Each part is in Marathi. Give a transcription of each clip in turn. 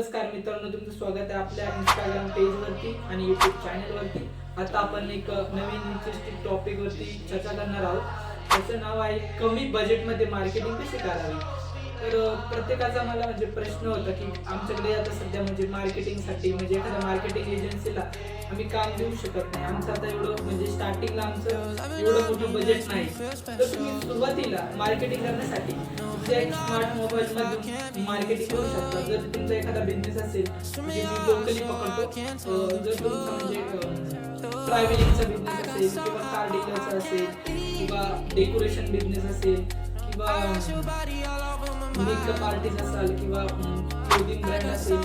नमस्कार मित्रांनो तुमचं स्वागत आहे आपल्या इंस्टाग्राम पेजवरती आणि यूट्यूब चॅनलवरती आता आपण एक नवीन इंटरेस्टिंग टॉपिकवरती चर्चा करणार आहोत. त्याचं नाव आहे कमी बजेटमध्ये मार्केटिंग कशी करावी? तर प्रत्येकाचा मला म्हणजे प्रश्न होता की आमच्याकडे आता सध्या म्हणजे मार्केटिंगसाठी म्हणजे एखाद्या मार्केटिंग एजन्सीला आम्ही काम देऊ शकत नाही. आमचं आता एवढं म्हणजे स्टार्टिंगला आमचं एवढं मोठं बजेट नाही. तर तुम्ही सुरुवातीला मार्केटिंग करण्यासाठी तुमच्या एक स्मार्ट मोबाईल मधून मार्केटिंग करू शकता. जर तुमचा एखादा बिझनेस असेल म्हणजे मी लोकली पकडतो जर तुमचा म्हणजे ट्रॅव्हलिंगचा बिझनेस असेल किंवा कार डीलरचा असेल किंवा डेकोरेशन बिझनेस असेल किंवा मेकअप आर्टिस्ट असाल किंवा क्लोदिंग ब्रँड असेल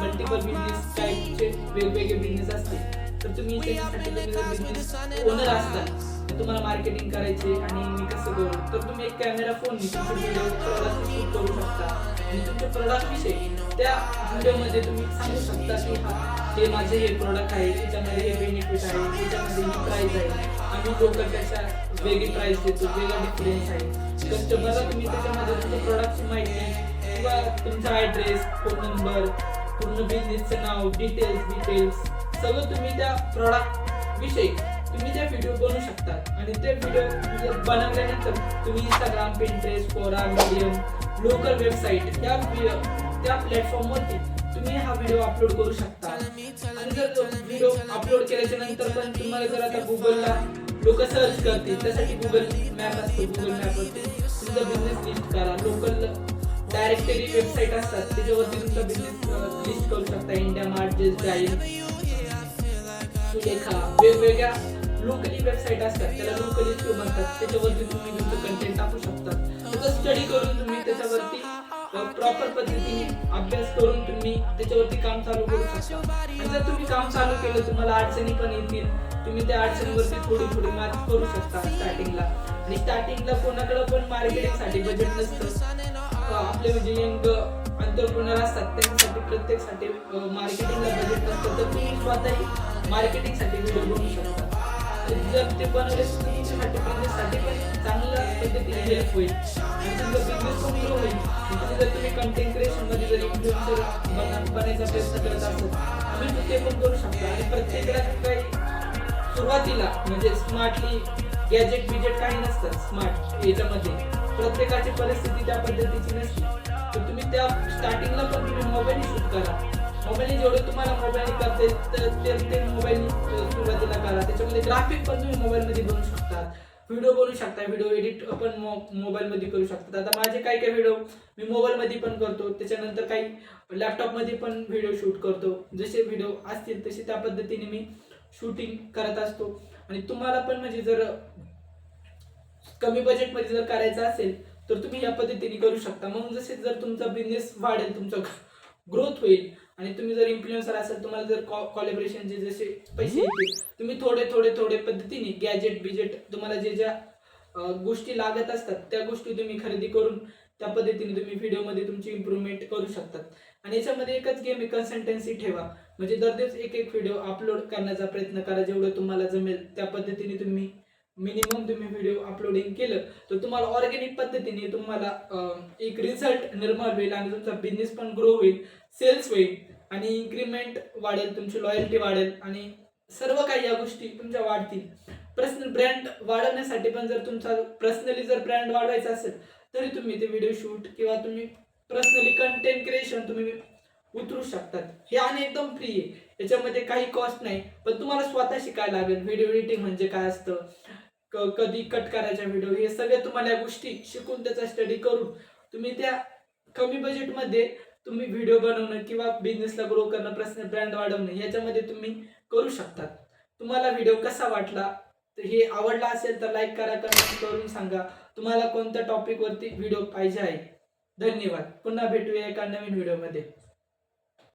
मल्टिपल बिझनेस टाईपचे वेगवेगळे बिझनेस असतील तर तुम्ही त्याच्यासाठी तुम्ही जर बिझनेस ओनर असता तुम्हाला मार्केटिंग करायचे आणि मी कसं करू? तर तुम्ही एक कॅमेरा फोन तुमचे व्हिडिओ प्रोडक्ट शूट करू शकता. आणि तुमच्या प्रोडक्ट विषयी त्या व्हिडिओमध्ये तुम्ही सांगू शकता की हा हे माझे हे प्रोडक्ट आहे त्याच्यामध्ये हे बेनिफिट आहे त्याच्यामध्ये ही प्राइस आहे. आम्ही लोकल त्याच्या वेगळी प्राइस देतो वेगळा डिफरन्स आहे. कस्टमरला तुम्ही त्याच्यामध्ये तुमचं प्रोडक्ट माहिती किंवा तुमचा ॲड्रेस फोन नंबर पूर्ण बिझनेसचं नाव डिटेल्स डिटेल्स सगळं तुम्ही त्या प्रॉडक्ट विषयी तुम्ही त्या व्हिडिओ बनवू शकता. आणि ते व्हिडिओ बनवल्यानंतर तुम्ही Instagram Pinterest Quora Medium local website त्या त्या प्लॅटफॉर्मवरती तुम्ही हा व्हिडिओ अपलोड करू शकता. आणि जर व्हिडिओ अपलोड केल्याच्यानंतर पण तुम्हाला जर आता गुगलला लोक सर्च करतील. त्यासाठी गुगल मॅप असतो गुगल मॅपवरती तुमचा बिझनेस लिस्ट करा. लोकल डायरेक्टरी वेबसाईट असतात. त्याच्यावरती तुमचा बिझनेस लिस्ट करू शकता. इंडिया मार्ट जेस जाईल सुलेखा वेगवेगळ्या लोकली वेबसाईट असतात. त्याला लोकली शो म्हणतात. त्याच्यावरती तुम्ही तुमचं कंटेंट टाकू शकता. त्याचा स्टडी करून तुम्ही त्याच्यावरती प्रॉपर पद्धतीने अभ्यास करून तुम्ही त्याच्यावरती काम चालू करू शकता. आणि जर तुम्ही काम चालू केलं तुम्हाला अडचणी पण येतील तुम्ही त्या अडचणीवरती थोडी थोडी मात करू शकता स्टार्टिंगला आणि स्टार्टिंगला कोणाकडे पण मार्केटिंगसाठी बजेट नसतं. आपले म्हणजे यंग अंतरप्रिनर असतात त्यांच्यासाठी प्रत्येकसाठी मार्केटिंगला बजेट नसतं. तर तुम्ही स्वतःही मार्केटिंगसाठी व्हिडिओ बनवू शकता. जर ते बनवले तर पण चांगलं पण हेल्प होईल तुमचा बिझनेस पण ग्रो होईल जर तुम्ही कंटेंट जर इन्फ्लुएन्सर बनायचा प्रयत्न करत ते पण करू आणि प्रत्येकाला काही सुरुवातीला म्हणजे स्मार्टली गॅजेट बिजेट काही नसतं स्मार्ट याच्यामध्ये प्रत्येकाची परिस्थिती त्या पद्धतीची नसते तर तुम्ही त्या स्टार्टिंगला पण तुम्ही मोबाईल शूट करा मोबाईल जेवढे तुम्हाला मोबाईल करते तर ते ते मोबाईल सुरुवातीला करा त्याच्यामध्ये ग्राफिक पण तुम्ही मोबाईलमध्ये बनवू शकता व्हिडिओ बनवू शकता व्हिडिओ एडिट पण मोबाईलमध्ये करू शकता. आता माझे काही काही व्हिडिओ मी मोबाईलमध्ये पण करतो त्याच्यानंतर काही लॅपटॉपमध्ये पण व्हिडिओ शूट करतो. जसे व्हिडिओ असतील तसे त्या पद्धतीने मी शूटिंग करत असतो. आणि तुम्हाला पण म्हणजे जर कमी बजेटमध्ये जर करायचं असेल तर तुम्ही या पद्धतीने करू शकता. मग जसे जर तुमचा बिझनेस वाढेल तुमचा ग्रोथ होईल आणि तुम्ही जर इन्फ्लुएन्सर असाल तुम्हाला जर कॉलेबरेशनचे जसे पैसे येतील तुम्ही थोडे थोडे थोडे पद्धतीने गॅजेट बिजेट तुम्हाला जे ज्या गोष्टी लागत असतात त्या गोष्टी तुम्ही खरेदी करून त्या पद्धतीने तुम्ही व्हिडिओमध्ये तुमची इम्प्रूव्हमेंट करू शकतात. आणि याच्यामध्ये एकच गेम कन्सल्टन्सी ठेवा. म्हणजे दररोज एक एक व्हिडिओ अपलोड करण्याचा प्रयत्न करा जेवढं तुम्हाला जमेल त्या पद्धतीने तुम्ही मिनिमम तुम्ही व्हिडिओ अपलोडिंग केलं तर तुम्हाला ऑर्गॅनिक पद्धतीने तुम्हाला एक रिझल्ट निर्माण होईल आणि तुमचा बिझनेस पण ग्रो होईल सेल्स होईल आणि इन्क्रीमेंट वाढेल तुमची लॉयल्टी वाढेल आणि सर्व काही या गोष्टी तुमच्या वाढतील. पर्सनल ब्रँड वाढवण्यासाठी पण जर तुमचा पर्सनली जर ब्रँड वाढवायचा असेल तरी तुम्ही ते व्हिडिओ शूट किंवा तुम्ही पर्सनली कंटेंट क्रिएशन तुम्ही उतरू शकतात. हे आणि एकदम फ्री आहे. याच्यामध्ये काही कॉस्ट नाही पण तुम्हाला स्वतः शिकायला लागेल. व्हिडिओ एडिटिंग म्हणजे काय असतं? कधी कट करायचा व्हिडिओ हे सगळे तुम्हाला या गोष्टी शिकून त्याचा स्टडी करून तुम्ही त्या कमी बजेटमध्ये तुम्ही व्हिडिओ बनवणं किंवा बिझनेसला ग्रो करणं प्रश्न ब्रँड वाढवणं याच्यामध्ये तुम्ही करू शकतात. तुम्हाला व्हिडिओ कसा वाटला तर हे आवडला असेल तर लाईक करा कमेंट करून सांगा. तुम्हाला कोणत्या टॉपिकवरती व्हिडिओ पाहिजे आहे? धन्यवाद. पुन्हा भेटूया एका नवीन व्हिडिओमध्ये